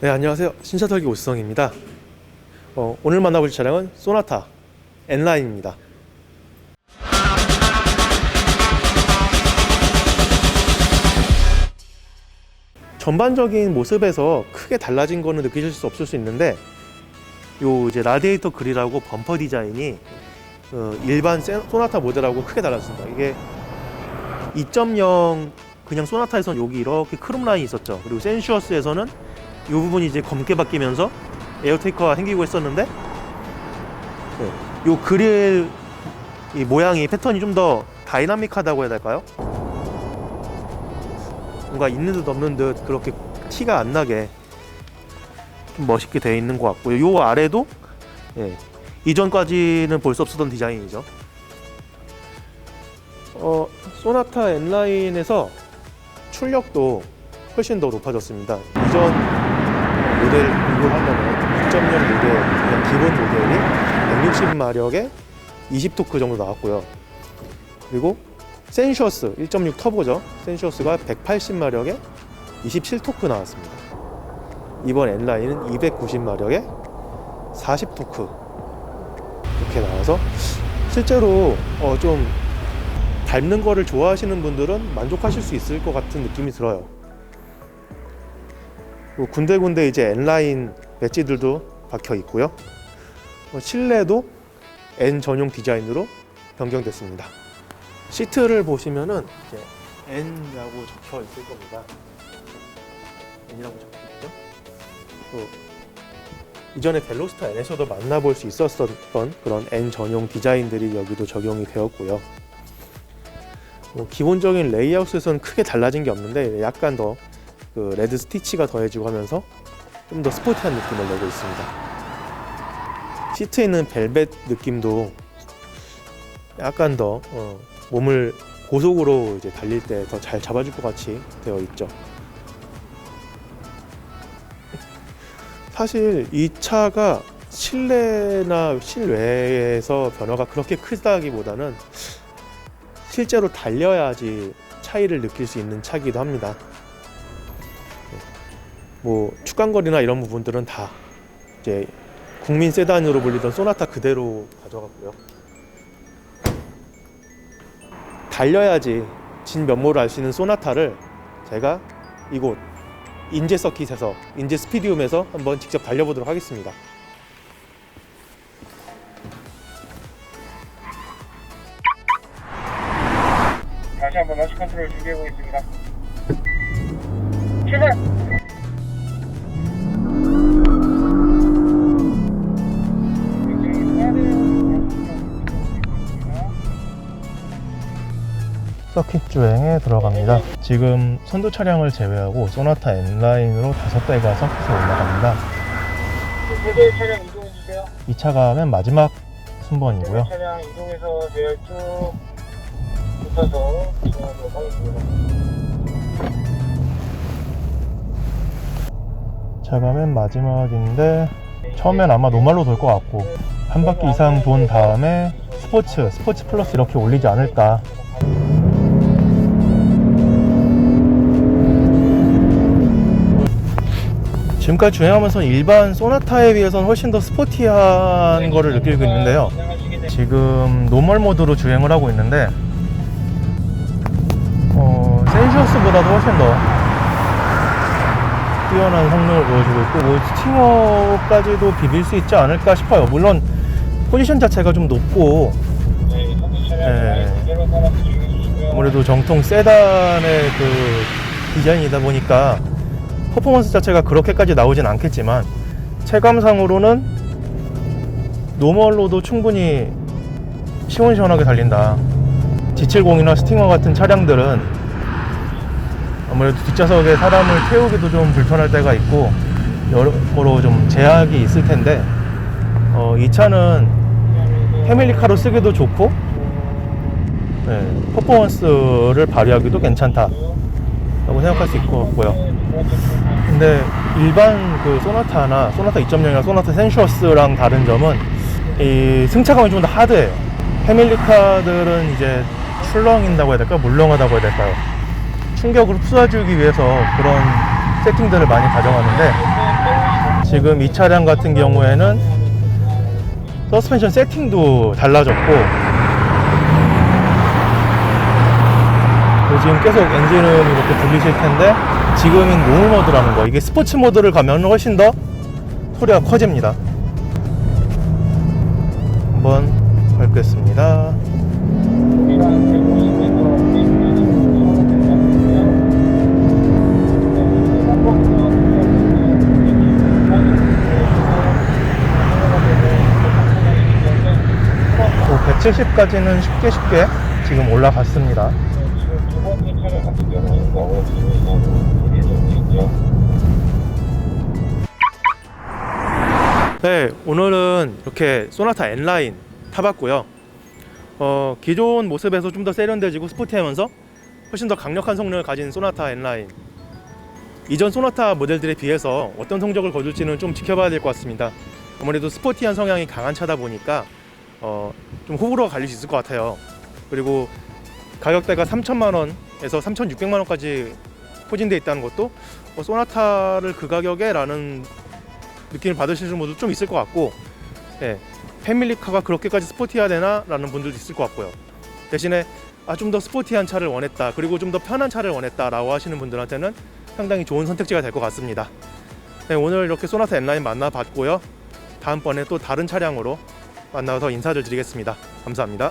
네, 안녕하세요. 신차털기 오수성입니다. 어, 오늘 만나볼 차량은 소나타 N라인입니다. 전반적인 모습에서 크게 달라진 거는 느끼실 수 없을 수 있는데 요 이제 라디에이터 그릴하고 범퍼 디자인이 어, 일반 세- 소나타 모델하고 크게 달랐습니다. 이게 2.0 그냥 소나타에서는 여기 이렇게 크롬 라인이 있었죠. 그리고 센슈어스에서는 이 부분이 이제 검게 바뀌면서 에어테이커가 생기고 했었는데 네, 요 그릴 이 모양이 패턴이 좀 더 다이나믹하다고 해야 될까요? 뭔가 있는 듯 없는 듯 그렇게 티가 안 나게 좀 멋있게 되어 있는 것 같고요. 요 아래도 예, 이전까지는 볼 수 없었던 디자인이죠. 어, 소나타 N라인에서 출력도 훨씬 더 높아졌습니다. 이전 모델 비교하면 2.0 모델 그냥 기본 모델이 160마력에 20토크 정도 나왔고요. 그리고 센슈어스 1.6 터보죠. 센슈어스가 180마력에 27토크 나왔습니다. 이번 N라인은 290마력에 40토크 이렇게 나와서 실제로 어, 좀 밟는 거를 좋아하시는 분들은 만족하실 수 있을 것 같은 느낌이 들어요. 군데군데 이제 N라인 배지들도 박혀 있고요. 어, 실내도 N 전용 디자인으로 변경됐습니다. 시트를 보시면은 이제 N이라고 적혀 있을 겁니다. N이라고 적혀 있죠. 또 이전에 벨로스타 N에서도 만나볼 수 있었던 그런 N 전용 디자인들이 여기도 적용이 되었고요. 뭐 기본적인 레이아웃에서는 크게 달라진 게 없는데 약간 더 그 레드 스티치가 더해지고 하면서 좀 더 스포티한 느낌을 내고 있습니다. 시트에 있는 벨벳 느낌도 약간 더 어, 몸을 고속으로 이제 달릴 때 더 잘 잡아줄 것 같이 되어 있죠. 사실 이 차가 실내나 실외에서 변화가 그렇게 크다기보다는 실제로 달려야지 차이를 느낄 수 있는 차기도 합니다. 뭐 축간거리나 이런 부분들은 다 이제 국민 세단으로 불리던 소나타 그대로 가져갔고요. 달려야지 진 면모를 알 수 있는 소나타를 제가 이곳 인제 서킷에서 인제 스피디움에서 한번 직접 달려보도록 하겠습니다. 다시 한번 러시 컨트롤 준비해 보겠습니다. 출발! 서킷 주행에 들어갑니다. 지금 선두 차량을 제외하고 소나타 N라인으로 다섯 대가 서킷에 올라갑니다. 제도의 차량 이동해 주세요. 이 차가 맨 마지막 순번이고요. 차량 이동해서 제열 쭉 붙어서 진행하도록 하겠습니다. 차가 맨 마지막인데 처음엔 아마 노말로 돌 것 같고 한 바퀴 이상 돈 다음에 스포츠, 스포츠 플러스 이렇게 올리지 않을까 지금까지 주행하면서 일반 소나타에 비해서는 훨씬 더 스포티한 거를 느끼고 있는데요. 지금 노멀 모드로 주행을 하고 있는데 어, 센슈어스보다도 훨씬 더 뛰어난 성능을 보여주고 있고 뭐 스팅어까지도 비빌 수 있지 않을까 싶어요. 물론 포지션 자체가 좀 높고 네, 네. 아무래도 정통 세단의 그 디자인이다 보니까 퍼포먼스 자체가 그렇게까지 나오진 않겠지만 체감상으로는 노멀로도 충분히 시원시원하게 달린다. G70이나 스팅어 같은 차량들은 아무래도 뒷좌석에 사람을 태우기도 좀 불편할 때가 있고 여러모로 좀 제약이 있을 텐데 어, 이 차는 패밀리카로 쓰기도 좋고 네, 퍼포먼스를 발휘하기도 괜찮다 라고 생각할 수것 같고요. 근데 일반 그 소나타나 소나타 2.0이나 소나타 센슈어스랑 다른 점은 이 승차감이 좀 더 하드해요. 패밀리카들은 이제 출렁인다고 해야 될까? 물렁하다고 해야 될까요? 충격을 흡수해주기 위해서 그런 세팅들을 많이 가져가는데 지금 이 차량 같은 경우에는 서스펜션 세팅도 달라졌고 그리고 지금 계속 엔진음이 이렇게 들리실 텐데 지금은 노멀 모드라는 거 이게 스포츠 모드를 가면 훨씬 더 소리가 커집니다. 한번 밟겠습니다. 여기가 170까지는 쉽게 쉽게 지금 올라갔습니다 네, 오늘은 이렇게 소나타 N라인 타봤고요. 어, 기존 모습에서 좀 더 세련돼지고 스포티하면서 훨씬 더 강력한 성능을 가진 소나타 N라인. 이전 소나타 모델들에 비해서 어떤 성적을 거둘지는 좀 지켜봐야 될 것 같습니다. 아무래도 스포티한 성향이 강한 차다 보니까 어, 좀 호불호가 갈릴 수 있을 것 같아요. 그리고 가격대가 3천만 원에서 3,600만 원까지 포진돼 있다는 것도 어, 소나타를 그 가격에라는 느낌을 받으시는 분도 좀 있을 것 같고 예, 패밀리카가 그렇게까지 스포티해야 되나? 라는 분들도 있을 것 같고요. 대신에 아, 좀 더 스포티한 차를 원했다 그리고 좀 더 편한 차를 원했다 라고 하시는 분들한테는 상당히 좋은 선택지가 될 것 같습니다. 네, 오늘 이렇게 소나타 N라인 만나봤고요. 다음번에 또 다른 차량으로 만나서 인사를 드리겠습니다. 감사합니다